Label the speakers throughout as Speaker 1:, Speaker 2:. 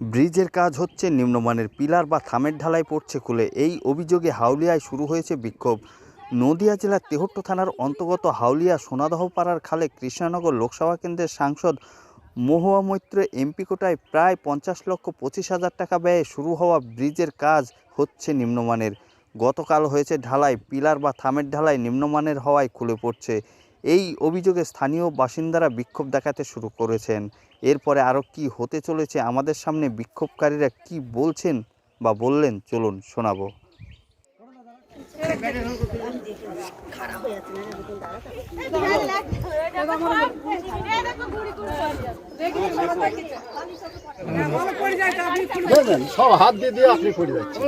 Speaker 1: ব্রিজের কাজ হচ্ছে নিম্নমানের পিলার বা থামের ঢালাই পড়ছে খুলে। এই অভিযোগে হাউলিয়ায় শুরু হয়েছে বিক্ষোভ। নদিয়া জেলার তেহট্ট থানার অন্তর্গত হাউলিয়া সোনাদহ পাড়ার খালে কৃষ্ণনগর লোকসভা কেন্দ্রের সাংসদ মহুয়া মৈত্র এমপি কোটায় প্রায় পঞ্চাশ লক্ষ পঁচিশ হাজার টাকা ব্যয়ে শুরু হওয়া ব্রিজের কাজ হচ্ছে নিম্নমানের। গতকাল হয়েছে ঢালাই, পিলার বা থামের ঢালাই নিম্নমানের হওয়ায় খুলে পড়ছে। এই অভিযোগে স্থানীয় বাসিন্দারা বিক্ষোভ দেখাতে শুরু করেছেন। এরপরে আরও কি হতে চলেছে, আমাদের সামনে বিক্ষোভকারীরা কি বলছেন বা বললেন, চলুন শোনাবো।
Speaker 2: সব হাত দিয়ে দিয়ে আপনি পড়ে যাচ্ছেন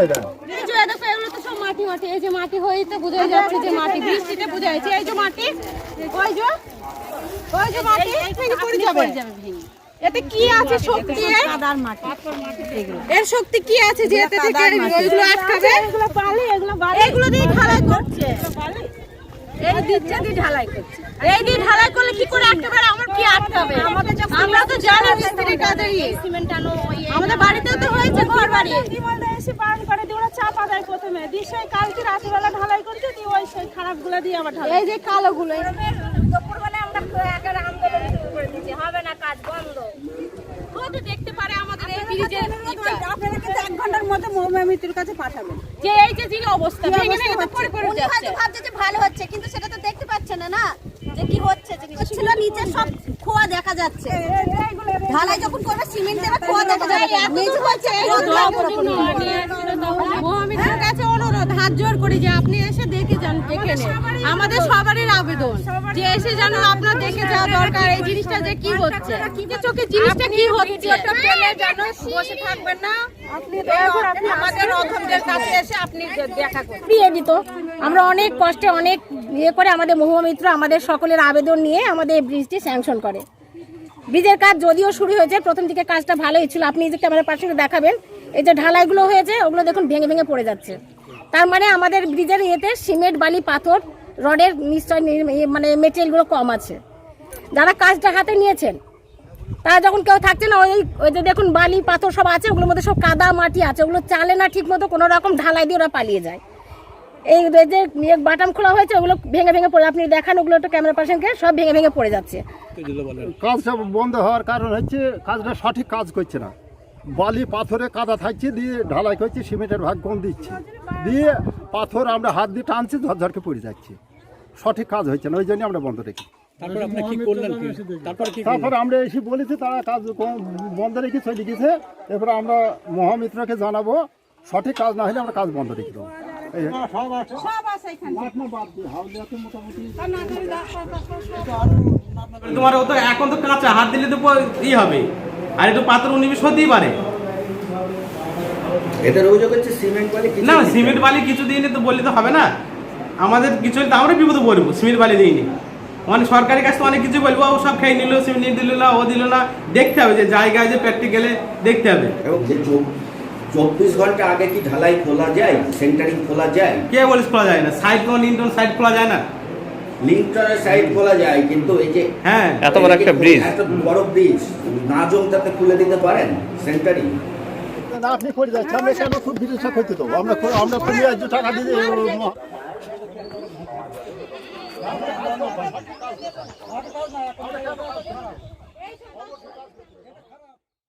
Speaker 2: এই দেন
Speaker 3: এই যে দেখো এগুলো তো সব মাটি মাটি এই যে মাটি হয়ে তো বোঝা যাচ্ছে যে মাটি বৃষ্টিতে বোঝা যাচ্ছে এই যে মাটি ওই যে ওই যে মাটি ভেঙে পড়ে যাবে। এতে কি আছে শক্তি? এর? এর শক্তি কি আছে যে এতে থেকে ওইগুলো আটকাবে? এগুলো বালি এগুলো বালি। এগুলো দিয়ে ঢালাই করছে। এই দিচ্ছে দিয়ে ঢালাই করছে। এই দিয়ে ঢালাই করলে কি করে আটকাবে? আমার কি আটকাবে? আমরা তো জানি মিস্ত্রি কাদের সিমেন্ট আনো আমাদের বাড়িতেও তো হয়েছে ঘর বাড়ি
Speaker 4: বিমলদা এসে বারণ করে দিয়ে ওরা চাপা দেয় প্রথমে। দিয়ে সেই কালকে রাত্রিবেলা ঢালাই করেছে দিয়ে ওই সেই খারাপগুলো দিয়ে আবার ঢালাই।
Speaker 3: এই যে কালো
Speaker 4: দুপুরবেলা আমরা একেবারে আন্দোলন শুরু করে দিয়েছি। হবে না কাজ বন্ধ।
Speaker 3: হতে দেখতে পারে আমাদের এই ব্রিজের
Speaker 4: আপনারা কিন্তু এক ঘণ্টার মধ্যে মৌমা মৃত্যুর কাছে পাঠাবেন।
Speaker 3: যে এই যে যে অবস্থা ভেঙে ভেঙে তো পড়ে পড়ে
Speaker 5: উনি হয়তো ভাবছে যে ভালো হচ্ছে কিন্তু সেটা তো দেখতে পাচ্ছে না না? যে কি হচ্ছে ছিল নিচে সব খোয়া দেখা যাচ্ছে। সিমেন্ট দেখা
Speaker 3: কাছে অনুরোধ হাত জোর করি যে আপনি এসে দেখে যান দেখে আমাদের সবারই আবেদন যে এসে যেন আপনার দেখে যাওয়া দরকার এই জিনিসটা যে কি হচ্ছে? চোখে জিনিসটা কি হচ্ছে?
Speaker 4: যেন বসে থাকবেন না।
Speaker 6: আমরা অনেক কষ্টে অনেক ইয়ে করে আমাদের মহুয়া মিত্র আমাদের সকলের আবেদন নিয়ে আমাদের ব্রিজটি স্যাংশন করে। ব্রিজের কাজ যদিও শুরু হয়েছে, প্রথম দিকে কাজটা ভালোই ছিল। আপনি যে ক্যামেরার পাশে দেখাবেন, এই যে ঢালাইগুলো হয়েছে, ওগুলো দেখুন ভেঙে ভেঙে পড়ে যাচ্ছে। তার মানে আমাদের ব্রিজের ইয়েতে সিমেন্ট, বালি, পাথর, রডের নিশ্চয় মানে মেটেরিয়ালগুলো কম আছে। যারা কাজটা হাতে নিয়েছেন, তারা যখন কেউ থাকছে না, ওই ওই যে দেখুন বালি, পাথর সব আছে, ওগুলোর মধ্যে সব কাদা মাটি আছে, ওগুলো চালে না ঠিক মতো কোনো রকম ঢালাই দিয়ে ওরা পালিয়ে যায়। এই যে যে বাটাম খোলা হয়েছে ওগুলো ভেঙে ভেঙে পড়ে। আপনি দেখান ওগুলো একটু ক্যামেরা পার্সনকে সব ভেঙে ভেঙে পড়ে যাচ্ছে।
Speaker 2: কাজটা বন্ধ হওয়ার কারণ হচ্ছে কাজটা সঠিক কাজ করছে না। বালি পাথরে কাদা থাকছে দিয়ে ঢালাই করছে সিমেন্টের ভাগ কম দিচ্ছে। দিয়ে পাথর আমরা হাত দিয়ে টানছি ঝরঝরকে পড়ে যাচ্ছে। সঠিক কাজ হচ্ছে না ওই জন্য আমরা বন্ধ রেখি
Speaker 7: তারপর আপনি কি করলেন কি? তারপর
Speaker 2: আমরা এসে বলেছি তারা কাজ বন্ধ রেখে চলে গেছে এরপরে আমরা মহামিত্রকে জানাব সঠিক কাজ না হলে আমরা কাজ বন্ধ রেখে দেবো। এই
Speaker 8: তোমার ও তো এখন তো কাঁচা হাত দিলে তো ই হবে। আর একটু পাথর উনিশ হতেই পারে।
Speaker 9: এটার অভিযোগ হচ্ছে সিমেন্ট বালি
Speaker 8: না সিমেন্ট বালি কিছু দিইনি তো বললে তো হবে না। আমাদের কিছু তো আমরা বিপদে পড়ব সিমেন্ট বালি দিইনি। মানে সরকারের কাছে তো অনেক কিছু বলব ও সব খেয়ে নিল সিমেন্ট দিল না ও দিল না। দেখতে হবে যে জায়গায় যে প্র্যাকটিক্যালে দেখতে হবে।
Speaker 9: এবং চব্বিশ ঘণ্টা আগে কি ঢালাই খোলা যায়? সেন্টারিং খোলা যায়?
Speaker 8: কে বলিস খোলা যায় না? সাইড কোন ইন্টন সাইড খোলা যায় না।
Speaker 9: লিঙ্কটারের সাইড খোলা যায় কিন্তু এই যে
Speaker 8: হ্যাঁ।
Speaker 1: এত বড় একটা ব্রিজ
Speaker 9: এত বড় ব্রিজ না জমটাতে খুলে দিতে পারেন সেন্টারিং?
Speaker 2: না, আপনি করে যাচ্ছেন। আমরা কেন খুব বিদেশে ক্ষতি দেবো। আমরা আমরা খুবই আজ টাকা দিয়ে